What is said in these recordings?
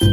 हां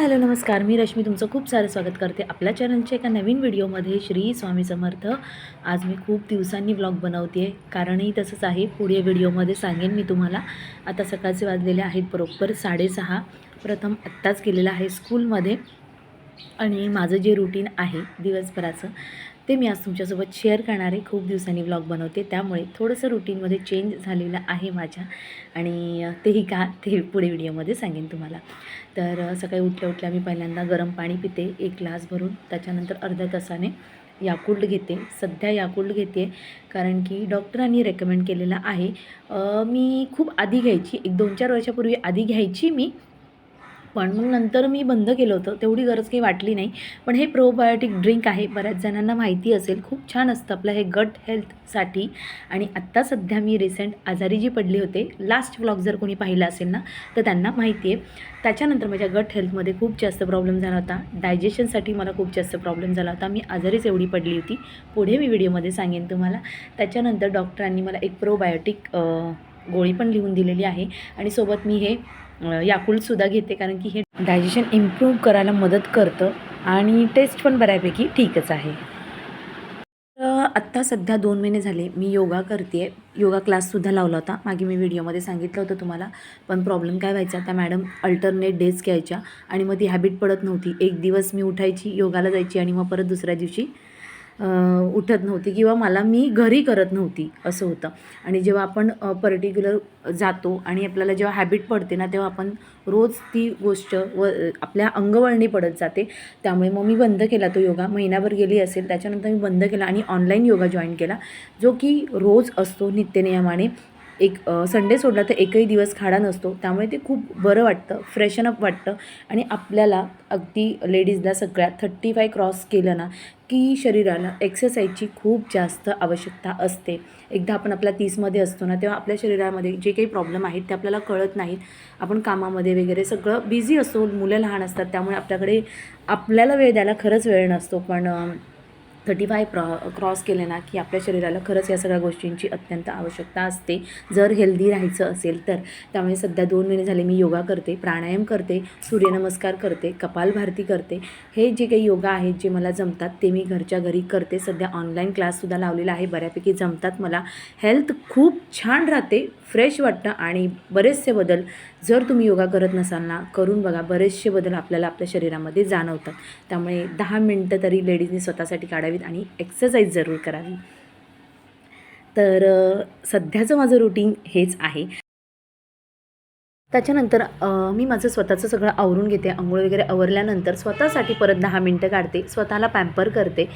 हॅलो नमस्कार. मी रश्मी तुमचं खूप सारं स्वागत करते आपल्या चॅनलच्या एका नवीन व्हिडिओमध्ये. श्री स्वामी समर्थ. आज मी खूप दिवसांनी व्लॉग बनवते आहे कारणही तसंच आहे पुढे व्हिडिओमध्ये सांगेन मी तुम्हाला. आता सकाळचे वाजलेले आहेत बरोबर साडेसहा. प्रथम आत्ताच केलेला आहे स्कूलमध्ये. आणि माझं जे रुटीन आहे दिवसभराचं ते मी आज तुमच्यासोबत शेअर करणारे खूप दिवसांनी ब्लॉग बनवते. त्यामुळे थोडंसं रुटीनमध्ये चेंज झालेलं आहे माझ्या आणि तेही का ते पुढे व्हिडिओमध्ये सांगेन तुम्हाला. तर सकाळी उठल्या उठल्या मी पहिल्यांदा गरम पाणी पिते एक ग्लास भरून त्याच्यानंतर अर्ध्या तासाने याकुल्ड घेते. सध्या याकुल्ड घेते कारण की डॉक्टरांनी रेकमेंड केलेलं आहे. मी खूप आधी घ्यायची एक दोन चार वर्षापूर्वी आधी घ्यायची मी पण मग नंतर मी बंद केलं होतं. तेवढी गरज काही वाटली नाही. पण हे प्रोबायोटिक ड्रिंक आहे. बऱ्याच जणांना माहिती असेल खूप छान असतं आपलं हे गट हेल्थसाठी आणि आत्ता सध्या मी रिसेंट आजारी जी पडली होते. लास्ट व्लॉग जर कोणी पाहिला असेल ना तर त्यांना माहिती आहे. त्याच्यानंतर माझ्या गट हेल्थमध्ये खूप जास्त प्रॉब्लेम झाला होता. डायजेशनसाठी मला खूप जास्त प्रॉब्लेम झाला होता. मी आजारीच एवढी पडली होती. पुढे मी व्हिडिओमध्ये सांगेन तुम्हाला. त्याच्यानंतर डॉक्टरांनी मला एक प्रोबायोटिक गोळी पण लिहून दिलेली आहे. आणि सोबत मी हे याकुलसुद्धा घेते कारण की हे डायजेशन इम्प्रूव्ह करायला मदत करतं आणि टेस्ट पण बऱ्यापैकी ठीकच आहे. आत्ता सध्या दोन महिने झाले मी योगा करते योगा क्लाससुद्धा लावला होता. मागे मी व्हिडिओमध्ये सांगितलं होतं तुम्हाला पण प्रॉब्लेम काय व्हायचा? त्या मॅडम अल्टरनेट डेज घ्यायच्या आणि मग ती हॅबिट पडत नव्हती. एक दिवस मी उठायची योगाला जायची आणि मग परत दुसऱ्या दिवशी उठत नव्हती किंवा मला मी घरी करत नव्हती असं होतं. आणि जेव्हा आपण पर्टिक्युलर जातो आणि आपल्याला जेव्हा हॅबिट पडते ना तेव्हा आपण रोज ती गोष्ट व आपल्या अंगवळणी पडत जाते. त्यामुळे मग मी बंद केला तो योगा. महिनाभर गेली असेल त्याच्यानंतर मी बंद केला आणि ऑनलाईन योगा जॉईन केला जो की रोज असतो नित्यनियमाने. एक संडे सोडला तर एकही दिवस खाडा नसतो. त्यामुळे ते खूप बरं वाटतं फ्रेशन अप वाटतं. आणि आपल्याला अगदी लेडीजला सगळ्या थर्टी फाय क्रॉस केलं ना की शरीराला एक्सरसाइजची खूप जास्त आवश्यकता असते. एकदा आपण आपल्या तीसमध्ये असतो ना तेव्हा आपल्या शरीरामध्ये जे काही प्रॉब्लेम आहेत ते आपल्याला कळत नाहीत. आपण कामामध्ये वगैरे सगळं बिझी असतो मुलं लहान असतात त्यामुळे आपल्याकडे आपल्याला वेळ द्यायला खरंच वेळ नसतो. पण थर्टी फाय प्रॉ क्रॉस केले ना की आपल्या शरीराला खरंच या सगळ्या गोष्टींची अत्यंत आवश्यकता असते. जर हेल्दी राहायचं असेल तर. त्यामुळे सध्या दोन महिने झाले मी योगा करते प्राणायाम करते सूर्यनमस्कार करते कपालभारती करते. हे जे काही योगा आहेत जे मला जमतात ते मी घरच्या घरी करते. सध्या ऑनलाईन क्लाससुद्धा लावलेला आहे. बऱ्यापैकी जमतात मला. हेल्थ खूप छान राहते फ्रेश वाटतं आणि बरेचसे बदल जर तुम्ही योगा करत नसाल ना करून बघा बरेचसे बदल आपल्याला आपल्या शरीरामध्ये जाणवतात. त्यामुळे दहा मिनटं तरी लेडीजनी स्वतःसाठी काढावीत आणि एक्सरसाइज जरूर करावी. तर सध्याचं माझं रुटीन हेच आहे. त्याच्यानंतर मी माझं स्वतःचं सगळं आवरून घेते आंघोळ वगैरे आवरल्यानंतर स्वतःसाठी परत दहा मिनटं काढते स्वतःला पॅम्पर करते.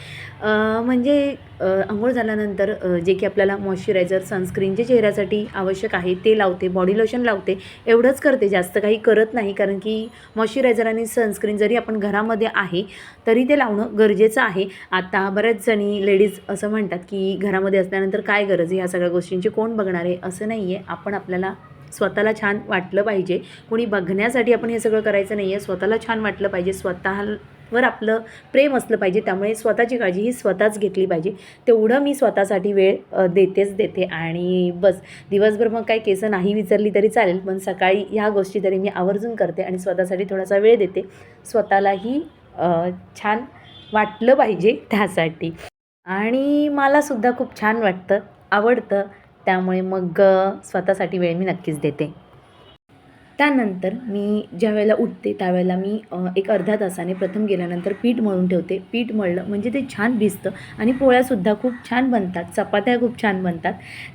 म्हणजे आंघोळ झाल्यानंतर जे की आपल्याला मॉइश्चरायझर सनस्क्रीन जे चेहऱ्यासाठी आवश्यक आहे ते लावते बॉडी लोशन लावते एवढंच करते जास्त काही करत नाही कारण की मॉइश्चरायझर आणि सनस्क्रीन जरी आपण घरामध्ये आहे तरी ते लावणं गरजेचं आहे. आता बऱ्याच जणी लेडीज असं म्हणतात की घरामध्ये असल्यानंतर काय गरज ह्या सगळ्या गोष्टींची कोण बघणार आहे? असं नाही आहे आपण आपल्याला स्वतःला छान वाटलं पाहिजे. कोणी बघण्यासाठी आपण हे सगळं करायचं नाही आहे स्वतःला छान वाटलं पाहिजे. स्वतःवर आपलं प्रेम असलं पाहिजे. त्यामुळे स्वतःची काळजी ही स्वतःच घेतली पाहिजे. तेवढं मी स्वतःसाठी वेळ देतेच देते. आणि बस दिवसभर मग काही केसं नाही विचारली तरी चालेल. पण सकाळी ह्या गोष्टी तरी मी आवर्जून करते आणि स्वतःसाठी थोडासा वेळ देते. स्वतःलाही छान वाटलं पाहिजे त्यासाठी. आणि मलासुद्धा खूप छान वाटतं आवडतं. त्यामुळे मग स्वतःसाठी वेळ मी नक्कीच देते. त्यानंतर मी ज्या वेळेला उठते त्यावेळेला मी एक अर्ध्या तासाने प्रथम गेल्यानंतर पीठ मळून ठेवते. पीठ मळलं म्हणजे ते छान भिजतं आणि पोळ्यासुद्धा खूप छान बनतात. चपात्या खूप छान बनतात.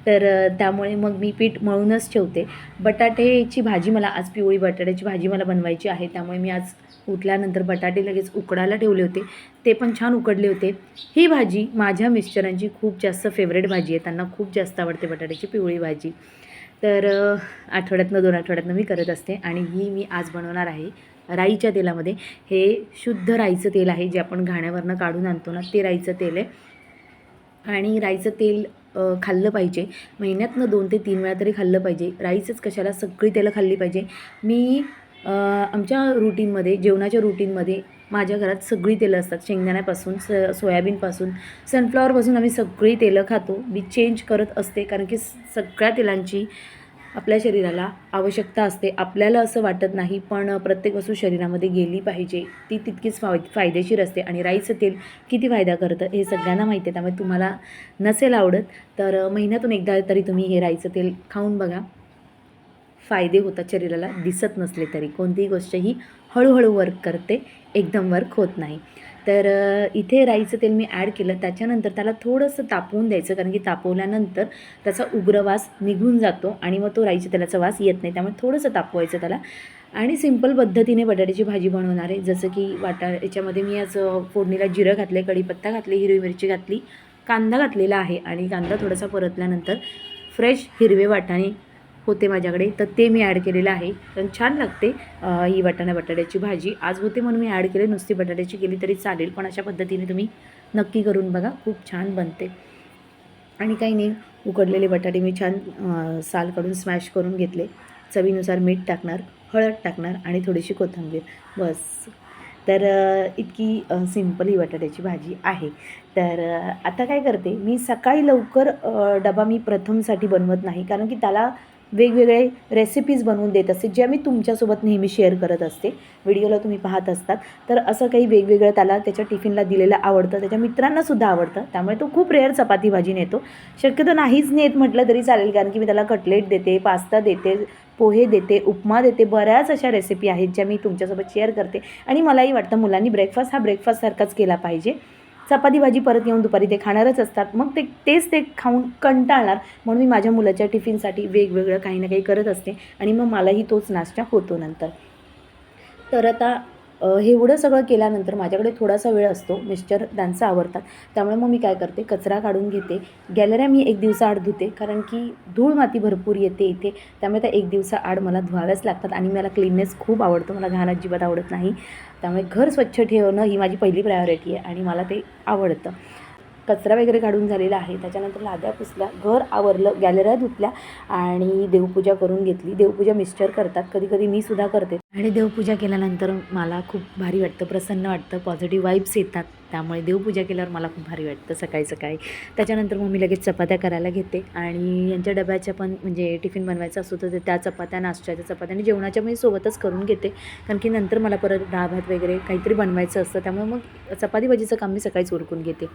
तर त्यामुळे मग मी पीठ मळूनच ठेवते. बटाट्याची भाजी मला आज पिवळी बटाट्याची भाजी मला बनवायची आहे. त्यामुळे मी आज उठल्यानंतर बटाटे लगेच उकडायला ठेवले होते. ते पण छान उकडले होते. ही भाजी माझ्या मिस्टरांची खूप जास्त फेवरेट भाजी आहे. त्यांना खूप जास्त आवडते बटाट्याची पिवळी भाजी. तर आठवड्यातनं दोन आठवड्यातनं मी करत असते आणि ही मी आज बनवणार आहे राईच्या तेलामध्ये. हे शुद्ध राईचं तेल आहे जे आपण घाण्यावरनं काढून आणतो ना ते राईचं तेल आहे. आणि राईचं तेल खाल्लं पाहिजे. महिन्यातनं दोन ते तीन वेळा तरी खाल्लं पाहिजे. राईचंच कशाला सगळी तेलं खाल्ली पाहिजे. मी आमच्या रुटीनमध्ये जेवणाच्या रुटीनमध्ये माझ्या घरात सगळी तेलं असतात. शेंगदाण्यापासून स सोयाबीनपासून सनफ्लॉवरपासून आम्ही सगळी तेलं खातो. मी चेंज करत असते कारण की सगळ्या तेलांची आपल्या शरीराला आवश्यकता असते. आपल्याला असं वाटत नाही पण प्रत्येक वस्तू शरीरामध्ये गेली पाहिजे. ती तितकीच फाय फायदेशीर असते. आणि राईचं तेल किती फायदा करतं हे सगळ्यांना माहिती आहे. त्यामुळे तुम्हाला नसेल आवडत तर महिन्यातून एकदा तरी तुम्ही हे राईचं तेल खाऊन बघा. फायदे होतात शरीराला दिसत नसले तरी. कोणतीही गोष्ट ही हळूहळू वर्क करते. एकदम वर्क होत नाही. तर इथे राईचं तेल मी ॲड केलं. त्याच्यानंतर त्याला थोडंसं तापवून द्यायचं. कारण की तापवल्यानंतर त्याचा उग्रवास निघून जातो आणि मग तो राईच्या तेलाचा वास येत नाही. त्यामुळे थोडंसं तापवायचं त्याला. आणि सिंपल पद्धतीने बटाट्याची भाजी बनवणार आहे. जसं की वाटा याच्यामध्ये मी आज फोडणीला जिरं घातले कढीपत्ता घातली हिरवी मिरची घातली कांदा घातलेला आहे. आणि कांदा थोडासा परतल्यानंतर फ्रेश हिरवे वाटाणे होते माझ्याकडे तर ते मी ॲड केलेलं आहे. पण छान लागते ही वाटाणा बटाट्याची भाजी. आज होते म्हणून मी ॲड केले नुसती बटाट्याची केली तरी चालेल. पण अशा पद्धतीने तुम्ही नक्की करून बघा खूप छान बनते. आणि काही नाही उकडलेले बटाटे मी छान साल काढून स्मॅश करून घेतले. चवीनुसार मीठ टाकणार हळद टाकणार आणि थोडीशी कोथिंबीर. बस. तर इतकी सिंपल ही बटाट्याची भाजी आहे. तर आता काय करते मी सकाळी लवकर डबा मी प्रथमसाठी बनवत नाही. कारण की त्याला वेगवेगळे रेसिपीज बनवून देत असते ज्या मी तुमच्यासोबत नेहमी शेअर करत असते. व्हिडिओला तुम्ही पाहत असतात. तर असं काही वेगवेगळं त्याला त्याच्या टिफिनला दिलेलं आवडतं त्याच्या मित्रांनासुद्धा आवडतं. त्यामुळे तो खूप रेअर चपाती भाजी नेतो. शक्यतो नाहीच नेत म्हटलं तरी चालेल कारण की मी त्याला कटलेट देते पास्ता देते पोहे देते उपमा देते बऱ्याच अशा रेसिपी आहेत ज्या मी तुमच्यासोबत शेअर करते. आणि मलाही वाटतं मुलांनी ब्रेकफास्ट हा ब्रेकफास्टसारखाच केला पाहिजे. चपाती भाजी परत येऊन दुपारी ते खाणारच असतात. मग ते तेच ते खाऊन कंटाळणार. म्हणून मी माझ्या मुलाच्या टिफिनसाठी वेगवेगळं काही ना काही करत असते. आणि मग मलाही तोच नाश्ता होतो नंतर. तर आता हे एवढं सगळं केल्यानंतर माझ्याकडे थोडासा वेळ असतो. मिस्टर डान्स आवडतात त्यामुळे मग मी काय करते कचरा काढून घेते. गॅलऱ्या मी एक दिवसाआड धुते कारण की धूळ माती भरपूर येते इथे. त्यामुळे त्या एक दिवसाआड मला धुवाव्याच लागतात आणि मला क्लीननेस खूप आवडतो. मला घाण अजिबात आवडत नाही. त्यामुळे घर स्वच्छ ठेवणं ही माझी पहिली प्रायोरिटी आहे आणि मला ते आवडतं. कचरा वगैरे काढून झालेला आहे. त्याच्यानंतर लाद्या पुसल्या घर आवरलं गॅलऱ्या धुतल्या आणि देवपूजा करून घेतली. देवपूजा मिस्टर करतात. कधी कधी मी सुद्धा करते. आणि देवपूजा केल्यानंतर मला खूप भारी वाटतं प्रसन्न वाटतं पॉझिटिव्ह वाईब्स येतात. त्यामुळे देवपूजा केल्यावर मला खूप भारी वाटतं सकाळी सकाळी. त्याच्यानंतर मग मी लगेच चपात्या करायला घेते आणि यांच्या डब्याच्या पण म्हणजे टिफिन बनवायचं असतो तर त्या चपात्या नाश्त्याच्या चपात्या आणि जेवणाच्या मी सोबतच करून घेते. कारण की नंतर मला परत डाळ भात वगैरे काहीतरी बनवायचं असतं त्यामुळे मग चपाती भाजीचं काम मी सकाळीच उरकून घेते.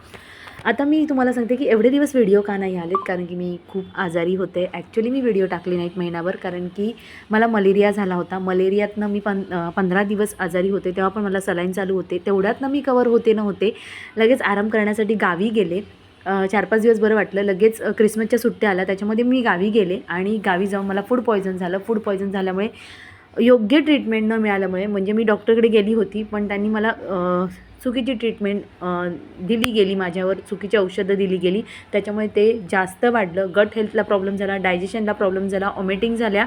आता मी तुम्हाला सांगते की एवढे दिवस व्हिडिओ का नाही आलेत कारण की मी खूप आजारी होते. ॲक्च्युली मी व्हिडिओ टाकले नाहीत महिनाभर कारण की मला मलेरिया झाला होता. मलेरियातनं मी पं पंधरा दिवस आजारी होते तेव्हा पण मला सलाईन चालू होते. तेवढ्यातनं मी कवर होते नव्हते. लगेच आराम करण्यासाठी गावी गेले. चार पाच दिवस बरं वाटलं. लगेच क्रिसमसच्या सुट्ट्या आल्या. त्याच्यामध्ये मी गावी गेले आणि गावी जाऊन मला फूड पॉयझन झालं. फूड पॉयझन झाल्यामुळे योग्य ट्रीटमेंट न मिळाल्यामुळे म्हणजे मी डॉक्टरकडे गेली होती पण त्यांनी मला चुकीची ट्रीटमेंट दिली गेली माझ्यावर. चुकीची औषधं दिली गेली. त्याच्यामुळे ते जास्त वाढलं. गट हेल्थला प्रॉब्लेम झाला डायजेशनला प्रॉब्लेम झाला ऑमेटिंग झाल्या.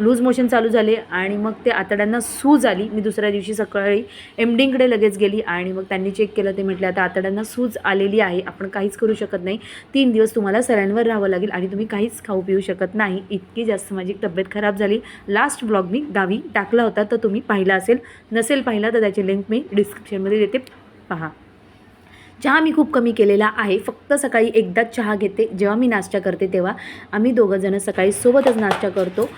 लूज मोशन चालू झाले आणि मग ते आतड्यांना सूज आली मी दुसऱ्या दिवशी सकाळी एम डीकडे लगेच गेली आणि मग त्यांनी चेक केलं. ते म्हटलं आता आतड्यांना सूज आलेली आहे. आपण काहीच करू शकत नाही. तीन दिवस तुम्हाला सऱ्यांवर राहावं लागेल आणि तुम्ही काहीच खाऊ पिऊ शकत नाही. इतकी जास्त माझी तब्येत खराब झाली. लास्ट ब्लॉग मी गावी टाकला होता. तर तुम्ही पाहिला असेल. नसेल पाहिला तर त्याची लिंक मी डिस्क्रिप्शनमध्ये देते. पहा. चहा मी खूप कमी केलेला आहे फक्त सकाळी एकदाच चहा घेते जेव्हा मी नाश्ता करते तेव्हा. आम्ही दोघंजणं सकाळी सोबतच नाश्ता करतो.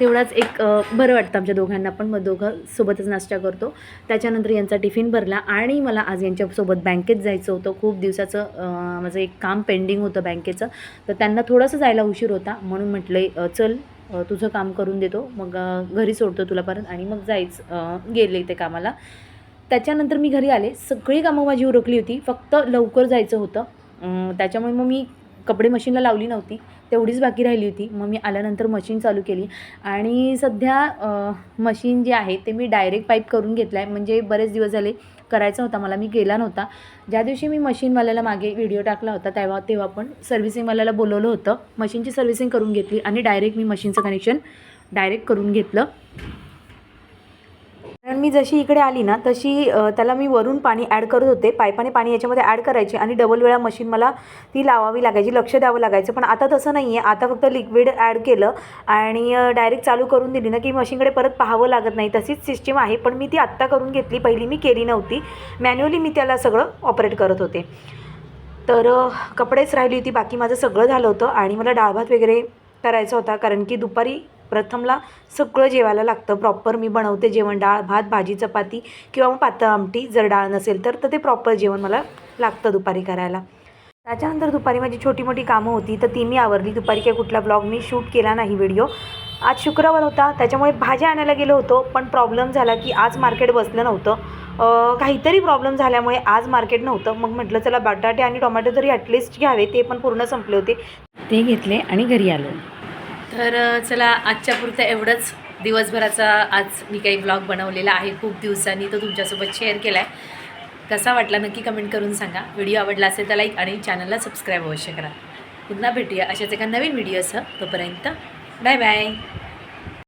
तेवढाच एक बरं वाटतं आमच्या दोघांना पण मग दोघं सोबतच नाश्ता करतो. त्याच्यानंतर यांचा टिफिन भरला आणि मला आज यांच्यासोबत बँकेत जायचं होतं. खूप दिवसाचं माझं एक काम पेंडिंग होतं बँकेचं. तर त्यांना थोडंसं जायला उशीर होता. म्हणून म्हटलं चल तुझं काम करून देतो. मग घरी सोडतो तुला परत आणि मग जायच गेले ते कामाला. त्याच्यानंतर मी घरी आले. सगळी कामं माझी उरकली होती. फक्त लवकर जायचं होतं. त्याच्यामुळे मग मी कपडे मशीनला लावली नव्हती. तेवढीच बाकी राहिली होती. मग मी आल्यानंतर मशीन चालू केली. आणि सध्या मशीन जे आहे ते मी डायरेक्ट पाईप करून घेतलं आहे म्हणजे बरेच दिवस झाले करायचा होता. मला मी गेला नव्हता. ज्या दिवशी मी मशीनवाल्याला मागे व्हिडिओ टाकला होता तेव्हा तेव्हा पण सर्व्हिसिंगवाल्याला बोलवलं होतं. मशीनची सर्व्हिसिंग करून घेतली आणि डायरेक्ट मी मशीनचं कनेक्शन डायरेक्ट करून घेतलं. मी जशी इकडे आली ना तशी त्याला मी वरून पाणी ॲड करत होते. पायपाने पाणी याच्यामध्ये ॲड करायचे आणि डबल वेळा मशीन मला ती लावावी लागायची लक्ष द्यावं लागायचं. पण आता तसं नाही आहे आता फक्त लिक्विड ॲड केलं आणि डायरेक्ट चालू करून दिली ना की मशीनकडे परत पाहावं लागत नाही. तशीच सिस्टीम आहे पण मी ती आत्ता करून घेतली. पहिली मी केली नव्हती. मॅन्युअली मी त्याला सगळं ऑपरेट करत होते. तर कपडेच राहिली होती. बाकी माझं सगळं झालं होतं आणि मला डाळ भात वगैरे करायचा होता. कारण की दुपारी प्रथमला सगळं जेवायला लागतं. प्रॉपर मी बनवते जेवण डाळ भात भाजी चपाती किंवा मग पातळ आमटी. जर डाळ नसेल तर तर ते प्रॉपर जेवण मला लागतं दुपारी करायला. त्याच्यानंतर दुपारी माझी छोटी मोठी कामं होती तर ती मी आवरली. दुपारी काही कुठला ब्लॉग मी शूट केला नाही व्हिडिओ आज शुक्रवार होता त्याच्यामुळे भाज्या आणायला गेलो होतो पण प्रॉब्लेम झाला की आज मार्केट बसलं नव्हतं. काहीतरी प्रॉब्लेम झाल्यामुळे आज मार्केट नव्हतं. मग म्हटलं चला बटाटे आणि टोमॅटो तरी ॲटलिस्ट घ्यावे ते पण पूर्ण संपले होते. ते घेतले आणि घरी आलो. तर चला आजच्या पुरतं एवढंच. दिवसभराचा आज मी काही ब्लॉग बनवलेला आहे. खूप दिवसांनी तो तुमच्यासोबत शेअर केला आहे कसा वाटला नक्की कमेंट करून सांगा. व्हिडिओ आवडला असेल तर लाईक आणि चॅनलला सबस्क्राईब अवश्य करा. पुन्हा भेटूया अशाच एका नवीन व्हिडिओसह तोपर्यंत बाय बाय